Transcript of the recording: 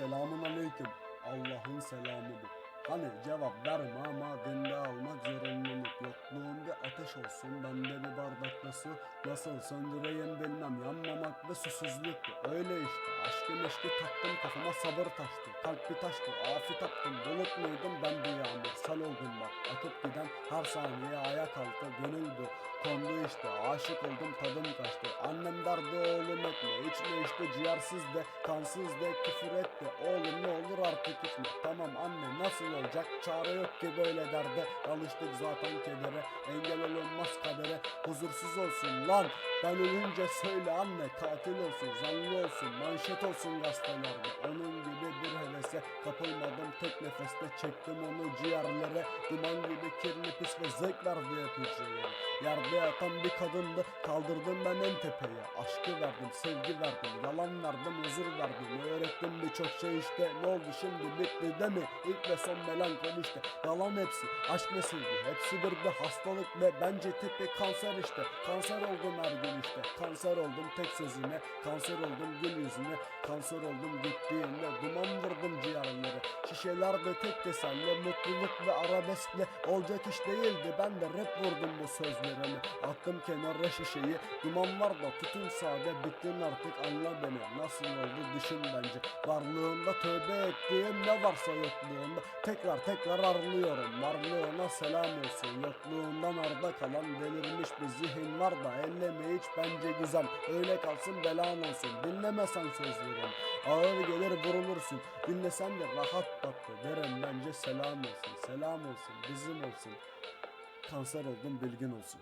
Selamun aleyküm. Allah'ın selamı bu. Hani cevap verme ama dinde almak zorunluluk. Yokluğun bir ateş olsun bende bir bardakta su. Nasıl söndüreyim bilmem yanmamak ve susuzluktu. Öyle işte aşkı meşki taktım kafama sabır taştı. Kalp bir taştı afet attım bulut muydum ben bir yağmur. Sel oldum bak akıp giden her saniye ayak altı gönüldü. Kondu işte aşık oldum tadım kaçtı. Annem derdi içme işte ciğersiz de kansız de küfür et de. Oğlum ne olur artık içme. Tamam anne nasıl olacak çare yok ki böyle derde. Alıştık zaten kedere engel olunmaz kadere. Huzursuz olsun lan ben ölünce söyle anne katil olsun zanlı olsun manşet olsun gazetelerde. Onun gibi bir hevese kapılmadım tek nefeste çektim onu ciğerlere. Duman gibi kirli pis ve zevk verdi hücrelere. Yerde yatan bir kadındı kaldırdım ben en tepeye. Aşkı verdim sevgi verdim yalan verdim huzur verdim. Öğrettim birçok şey işte ne oldu şimdi bitti değil mi? İlk ve son melankoli işte. Yalan hepsi aşk ve sevgi hepsi bir bir hastalık ve bence tipi kanser işte. Kanser oldum her gün işte. Kanser oldum tek sözüne Kanser oldum gül yüzüne. Kanser oldum gittiğinde Duman vurdum ciğerlere Şişelerde tek teselli mutluluk ve arabeskle Olacak iş değildi ben de rap vurdum bu sözlerimi. Attım kenara şişeyi Duman var da tutun sade. Bittin artık anla beni Nasıl oldu düşün bence. Varlığında tövbe ettiğim ne varsa yokluğunda. Tekrar tekrar arlıyorum Varlığına selam olsun. Yokluğundan arda kalan delirmiş bir zihin var da Elleme hiç bence güzel. Öyle kalsın belan olsun Dinlemesen sözlerimi Ağır gelir vurulursun Dinlesen de rahat tatlı Derim bence selam olsun Selam olsun bizim olsun. Kanser oldum bilgin olsun